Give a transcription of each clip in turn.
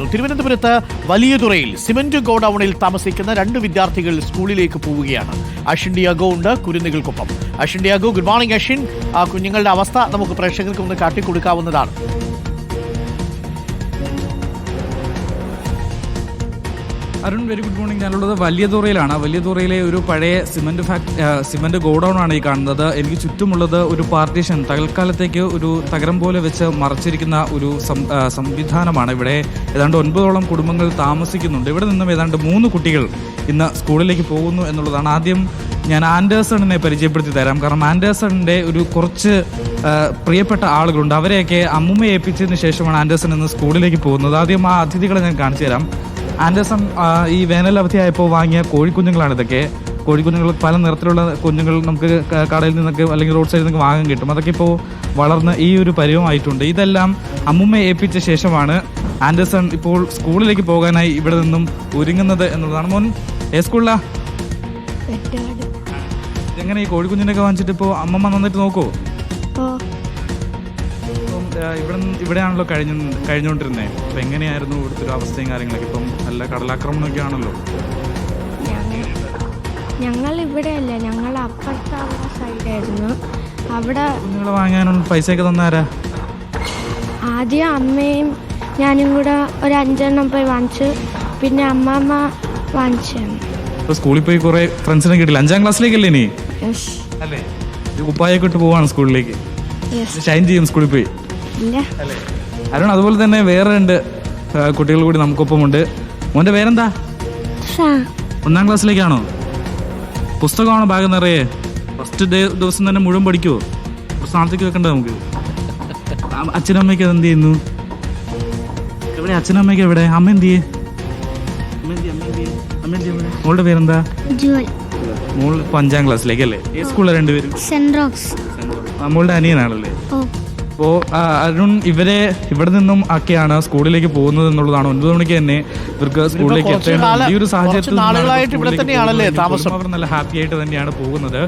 തിരുവനന്തപുരത്ത് വലിയതുറയിൽ സിമന്റ് ഗോഡൌണിൽ താമസിക്കുന്ന രണ്ട് വിദ്യാർത്ഥികൾ സ്കൂളിലേക്ക് പോവുകയാണ്. അഷിൻ ഡിയാഗോ ഉണ്ട് കുരുന്നുകൾക്കൊപ്പം. Ashin Diego good morning Ashin ആ കുഞ്ഞുങ്ങളുടെ അവസ്ഥ നമുക്ക് പ്രേക്ഷകർക്ക് ഒന്ന് കാട്ടിക്കൊടുക്കാവുന്നതാണ്. അരുൺ വെരി ഗുഡ് മോർണിംഗ് ഞാനുള്ളത് വലിയ തുറയിലാണ് വലിയ തുറയിലെ ഒരു പഴയ സിമന്റ് ഫാക്ട് സിമന്റ് ഗോഡൗൺ ആണ് ഈ കാണുന്നത്. എനിക്ക് ചുറ്റുമുള്ളത് ഒരു പാർട്ടീഷൻ തൽക്കാലത്തേക്ക് ഒരു തകരം പോലെ വെച്ച് മറച്ചിരിക്കുന്ന ഒരു സംവിധാനമാണ് ഇവിടെ. ഏതാണ്ട് ഒൻപതോളം കുടുംബങ്ങൾ താമസിക്കുന്നുണ്ട്. ഇവിടെ നിന്നും ഏതാണ്ട് മൂന്ന് കുട്ടികൾ ഇന്ന് സ്കൂളിലേക്ക് പോകുന്നു എന്നുള്ളതാണ് ആദ്യം ഞാൻ ആൻഡേഴ്സണിനെ പരിചയപ്പെടുത്തി തരാം. കാരണം ആൻഡേഴ്സണിന്റെ ഒരു കുറച്ച് പ്രിയപ്പെട്ട ആളുകളുണ്ട്. അവരെയൊക്കെ അമ്മുമ്മയെ ഏൽപ്പിച്ചതിന് ശേഷമാണ് ആൻഡേഴ്സൺ ഇന്ന് സ്കൂളിലേക്ക് പോകുന്നത്. ആദ്യം ആ അതിഥികളെ ഞാൻ കാണിച്ചു തരാം. ആൻഡേഴ്സൺ ഈ വേനൽ അവധിയായപ്പോൾ വാങ്ങിയ കോഴിക്കുഞ്ഞുങ്ങളാണ് ഇതൊക്കെ. കോഴിക്കുഞ്ഞുങ്ങൾ പല നിറത്തിലുള്ള കുഞ്ഞുങ്ങൾ നമുക്ക് കടയിൽ നിന്നൊക്കെ അല്ലെങ്കിൽ റോഡ് സൈഡിൽ നിന്നൊക്കെ വാങ്ങാൻ കിട്ടും. അതൊക്കെ ഇപ്പോൾ വളർന്ന് ഈ ഒരു പരിവമായിട്ടുണ്ട് ഇതെല്ലാം അമ്മുമ്മയെ ഏൽപ്പിച്ച ശേഷമാണ് ആൻഡേഴ്സൺ ഇപ്പോൾ സ്കൂളിലേക്ക് പോകാനായി ഇവിടെ നിന്നും ഒരുങ്ങുന്നത് എന്നുള്ളതാണ് മോൻ ഏ സ്കൂളിലാ? എങ്ങനെ ഈ കോഴിക്കുഞ്ഞിനൊക്കെ വാങ്ങിച്ചിട്ട് ഇപ്പോൾ അമ്മമ്മ നന്നായിട്ട് നോക്കുമോ ഇവിടെ ഇവിടെയാണല്ലോ കഴിഞ്ഞ കഴിഞ്ഞുകൊണ്ടിരുന്നത് അപ്പം എങ്ങനെയായിരുന്നു ഇവിടുത്തെ ഒരു അവസ്ഥയും കാര്യങ്ങളൊക്കെ? ഇപ്പം നല്ല കടലാക്രമണമൊക്കെ ആണല്ലോ ഞങ്ങൾ ഇവിടെ ഇവിടെയല്ല ഞങ്ങൾ അപ്പുറത്തെ സൈഡായിരുന്നു. അവിടെ നിങ്ങൾ വാങ്ങാനുള്ള പൈസയൊക്കെ തന്നാരാ? ആദ്യം അമ്മയും ഞാനും കൂടെ ഒരു അഞ്ചെണ്ണം പോയി വാങ്ങിച്ചു. പിന്നെ അമ്മമ്മ വാങ്ങിച്ചു. സ്കൂളിൽ പോയി കുറെ ഫ്രണ്ട്സിനെ കിട്ടില്ല അഞ്ചാം ക്ലാസ്സിലേക്കല്ലേ ഇനി? അല്ലേ? കുപ്പായൊക്കെ ഇട്ട് പോവാണ് സ്കൂളിലേക്ക്. ഷൈൻ ചെയ്യും സ്കൂളിൽ പോയി. അരുൺ അതുപോലെ തന്നെ വേറെ രണ്ട് കുട്ടികൾ കൂടി നമുക്കൊപ്പം ഉണ്ട് മോന്റെ പേരെന്താ? ഒന്നാം ക്ലാസ്സിലേക്കാണോ? പുസ്തകമാണോ ഭാഗം നിറയെ? ഫസ്റ്റ് ഡേ ദിവസം തന്നെ മുഴുവൻ പഠിക്കുമോ സ്ഥാനത്തേക്ക് വെക്കണ്ടേ നമുക്ക്? അച്ഛനമ്മയ്ക്ക് അത് എന്ത് ചെയ്യുന്നു? എവിടെ? അച്ഛനമ്മയ്ക്ക് എവിടെ? അമ്മ എന്ത് ചെയ്യേ? മോളുടെ പേരെന്താ? മോൾ ഇപ്പൊ അഞ്ചാം ക്ലാസ്സിലേക്ക് അല്ലേ ഏത് സ്കൂളിലാണ് രണ്ടുപേരും മോളുടെ അനിയനാണല്ലേ? അപ്പോൾ അരുൺ ഇവരെ ഇവിടെ നിന്നും ഒക്കെയാണ് സ്കൂളിലേക്ക് പോകുന്നത് എന്നുള്ളതാണ്. ഒൻപത് മണിക്ക് തന്നെ ഇവർക്ക് സ്കൂളിലേക്ക് എത്തേണ്ട ഈ ഒരു സാഹചര്യത്തിൽ? അവർ നല്ല ഹാപ്പി ആയിട്ട് തന്നെയാണ് പോകുന്നത്.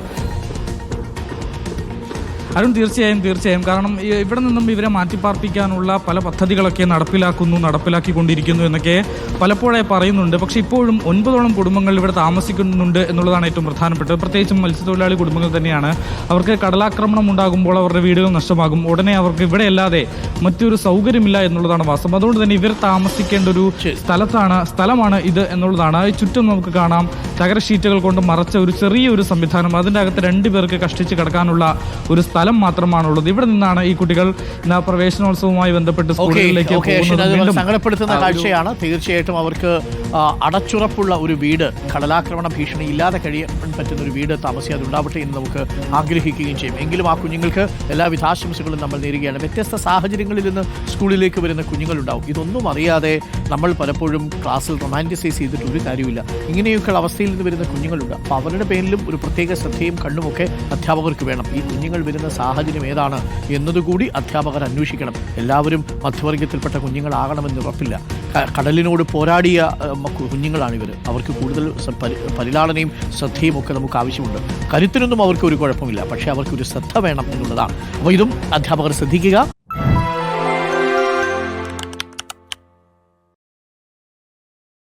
അരുൺ തീർച്ചയായും തീർച്ചയായും. കാരണം ഇവിടെ നിന്നും ഇവരെ മാറ്റിപ്പാർപ്പിക്കാനുള്ള പല പദ്ധതികളൊക്കെ നടപ്പിലാക്കുന്നു നടപ്പിലാക്കിക്കൊണ്ടിരിക്കുന്നു എന്നൊക്കെ പലപ്പോഴായി പറയുന്നുണ്ട്. പക്ഷേ ഇപ്പോഴും ഒൻപതോളം കുടുംബങ്ങൾ ഇവിടെ താമസിക്കുന്നുണ്ട് എന്നുള്ളതാണ് ഏറ്റവും പ്രധാനപ്പെട്ടത്. പ്രത്യേകിച്ചും മത്സ്യത്തൊഴിലാളി കുടുംബങ്ങൾ തന്നെയാണ്. അവർക്ക് കടലാക്രമണം ഉണ്ടാകുമ്പോൾ അവരുടെ വീടുകൾ നഷ്ടമാകും. ഉടനെ അവർക്ക് ഇവിടെയല്ലാതെ മറ്റൊരു സൗകര്യമില്ല എന്നുള്ളതാണ് വാസ്തവം. അതുകൊണ്ട് തന്നെ ഇവർ താമസിക്കേണ്ട ഒരു സ്ഥലത്താണ് സ്ഥലമാണ് ഇത് എന്നുള്ളതാണ്. ചുറ്റും നമുക്ക് കാണാം. തകര ഷീറ്റുകൾ കൊണ്ട് മറച്ച ഒരു ചെറിയൊരു സംവിധാനം. അതിന്റെ അകത്ത് രണ്ടുപേർക്ക് കഷ്ടിച്ച് കിടക്കാനുള്ള ഒരു സ്ഥലം മാത്രമാണുള്ളത്. ഇവിടെ നിന്നാണ് ഈ കുട്ടികൾ പ്രവേശനോത്സവവുമായി ബന്ധപ്പെട്ട് സ്കൂളുകളിലേക്ക് സങ്കടപ്പെടുത്തുന്ന കാഴ്ചയാണ്. തീർച്ചയായിട്ടും അവർക്ക് അടച്ചുറപ്പുള്ള ഒരു വീട് കടലാക്രമണ ഭീഷണി ഇല്ലാതെ കഴിയാൻ പറ്റുന്ന ഒരു വീട് താമസിയാതെ ഉണ്ടാവട്ടെ എന്ന് നമുക്ക് ആഗ്രഹിക്കുകയും ചെയ്യും. എങ്കിലും ആ കുഞ്ഞുങ്ങൾക്ക് എല്ലാവിധ ആശംസകളും നമ്മൾ നേരുകയാണ്. വ്യത്യസ്ത സാഹചര്യങ്ങളിൽ നിന്ന് സ്കൂളിലേക്ക് വരുന്ന കുഞ്ഞുങ്ങളുണ്ടാവും. ഇതൊന്നും അറിയാതെ നമ്മൾ പലപ്പോഴും ക്ലാസ്സിൽ റൊമാന്റിസൈസ് ചെയ്തിട്ട് ഒരു കാര്യമില്ല ഇങ്ങനെയൊക്കെയുള്ള അവസ്ഥയിൽ നിന്ന് വരുന്ന കുഞ്ഞുങ്ങളുണ്ട്. അപ്പോൾ അവരുടെ പേരിലും ഒരു പ്രത്യേക ശ്രദ്ധയും കണ്ണുമൊക്കെ അധ്യാപകർക്ക് വേണം. ഈ കുഞ്ഞുങ്ങൾ വരുന്ന സാഹചര്യം ഏതാണ് എന്നതുകൂടി അധ്യാപകർ അന്വേഷിക്കണം. എല്ലാവരും മധ്യവർഗത്തിൽപ്പെട്ട കുഞ്ഞുങ്ങളാകണമെന്ന് ഉറപ്പില്ല. കടലിനോട് പോരാടിയ കുഞ്ഞുങ്ങളാണ് ഇവർ അവർക്ക് കൂടുതൽ പരിലാളനയും ശ്രദ്ധയും ഒക്കെ നമുക്ക് ആവശ്യമുണ്ട്. കരുത്തിനൊന്നും അവർക്ക് ഒരു കുഴപ്പമില്ല. പക്ഷേ അവർക്കൊരു ശ്രദ്ധ വേണം എന്നുള്ളതാണ്. അപ്പോൾ ഇതും അധ്യാപകർ ശ്രദ്ധിക്കുക.